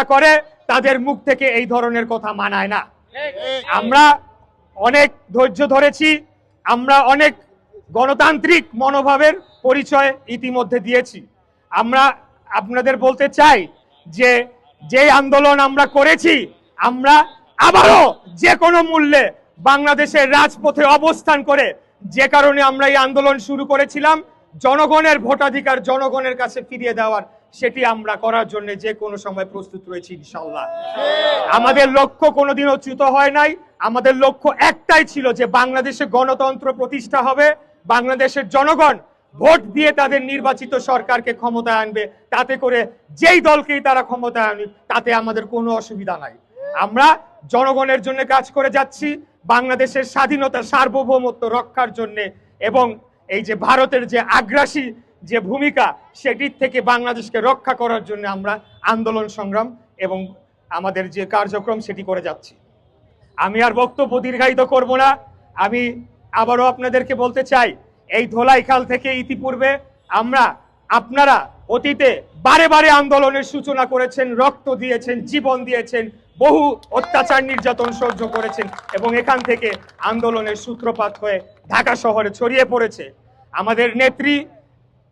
যারা করে, তাদের মুখ থেকে এই ধরনের কথা মানায় না। আমরা অনেক ধৈর্য ধরেছি, আমরা অনেক গণতান্ত্রিক মনোভাবের পরিচয় ইতিমধ্যে দিয়েছি। আমরা আপনাদের বলতে চাই যে যে আন্দোলন আমরা করেছি, আমরা আবারও যে কোনো মূল্যে বাংলাদেশের রাজপথে অবস্থান করে, যে কারণে আমরা এই আন্দোলন শুরু করেছিলাম, জনগণের ভোটাধিকার জনগণের কাছে ফিরিয়ে দেওয়ার সেটি আমরা করার জন্য যে কোনো সময় প্রস্তুত রয়েছি ইনশাল্লাহ আমাদের লক্ষ্য কোনোদিনও চ্যুত হয় নাই। আমাদের লক্ষ্য একটাই ছিল যে বাংলাদেশে গণতন্ত্র প্রতিষ্ঠা হবে। বাংলাদেশের জনগণ ভোট দিয়ে তাদের নির্বাচিত সরকারকে ক্ষমতায় আনবে। তাতে করে যেই দলকেই তারা ক্ষমতায় আনবে তাতে আমাদের কোনো অসুবিধা নাই। আমরা জনগণের জন্য কাজ করে যাচ্ছি বাংলাদেশের স্বাধীনতা সার্বভৌমত্ব রক্ষার জন্য এবং এই যে ভারতের যে আগ্রাসী যে ভূমিকা সেটির থেকে বাংলাদেশকে রক্ষা করার জন্য আমরা আন্দোলন সংগ্রাম এবং আমাদের যে কার্যক্রম সেটি করে যাচ্ছি। আমি আর বক্তব্য দীর্ঘায়িত করব না। আমি আবারও আপনাদেরকে বলতে চাই, এই ধোলাইখাল থেকে ইতিপূর্বে আমরা আপনারা অতীতে বারে বারে আন্দোলনের সূচনা করেছেন, রক্ত দিয়েছেন, জীবন দিয়েছেন, বহু অত্যাচার নির্যাতন সহ্য করেছেন এবং এখান থেকে আন্দোলনের সূত্রপাত হয়ে ঢাকা শহরে ছড়িয়ে পড়েছে। আমাদের নেত্রী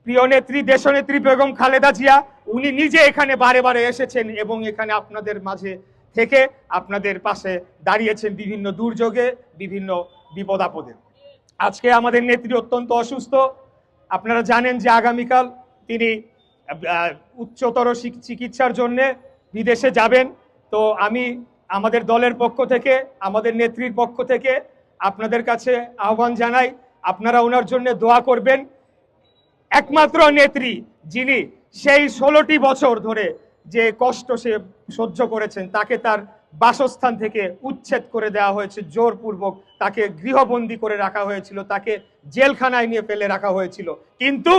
প্রিয় নেত্রী, দেশনেত্রী বেগম খালেদা জিয়া, উনি নিজে এখানে বারে বারে এসেছেন এবং এখানে আপনাদের মাঝে থেকে আপনাদের পাশে দাঁড়িয়েছেন বিভিন্ন দুর্যোগে, বিভিন্ন বিপদ আপদে আজকে আমাদের নেত্রী অত্যন্ত অসুস্থ। আপনারা জানেন যে আগামীকাল তিনি উচ্চতর চিকিৎসার জন্যে বিদেশে যাবেন। তো আমি আমাদের দলের পক্ষ থেকে, আমাদের নেত্রীর পক্ষ থেকে আপনাদের কাছে আহ্বান জানাই, আপনারা ওনার জন্য দোয়া করবেন। একমাত্র নেত্রী যিনি সেই ষোলোটি বছর ধরে যে কষ্ট সে সহ্য করেছেন, তাকে তার বাসস্থান থেকে উচ্ছেদ করে দেওয়া হয়েছে, জোরপূর্বক তাকে গৃহবন্দী করে রাখা হয়েছিল, তাকে জেলখানায় নিয়ে ফেলে রাখা হয়েছিল। কিন্তু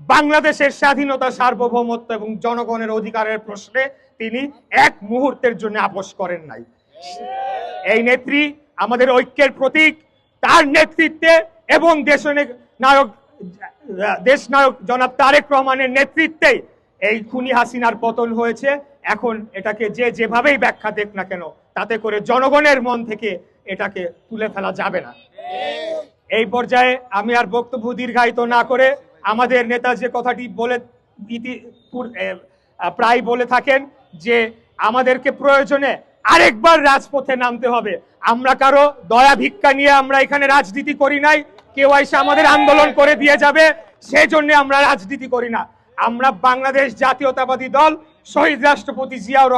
বাংলাদেশের স্বাধীনতা, সার্বভৌমত্ব এবং জনগণের অধিকারের প্রশ্নে তিনি এক মুহূর্তের জন্য আপোষ করেন নাই। এই নেত্রী আমাদের ঐক্যের প্রতীক, তার নেতৃত্বে এবং দেশ নায়ক দেশ নায়ক জনাব তারেক রহমানের নেতৃত্বে এই খুনি হাসিনার পতন হয়েছে। এখন এটাকে যে যেভাবেই ব্যাখ্যা দেখ না কেন, তাতে করে জনগণের মন থেকে এটাকে তুলে ফেলা যাবে না। এই পর্যায়ে আমি আর বক্তব্য দীর্ঘায়িত না করে আমাদের নেতা যে কথাটি বলে প্রায় বলে থাকেন যে আমাদেরকে প্রয়োজনে আরেকবার রাজপথে নামতে হবে। আমরা কারও দয়া ভিক্ষা নিয়ে আমরা এখানে রাজনীতি করি নাই কেউ এসে আমাদের আন্দোলন করে দিয়ে যাবে সেই জন্য আমরা রাজনীতি করি না। আমরা বাংলাদেশ জাতীয়তাবাদী দল, শহীদ রাষ্ট্রপতি জিয়াউর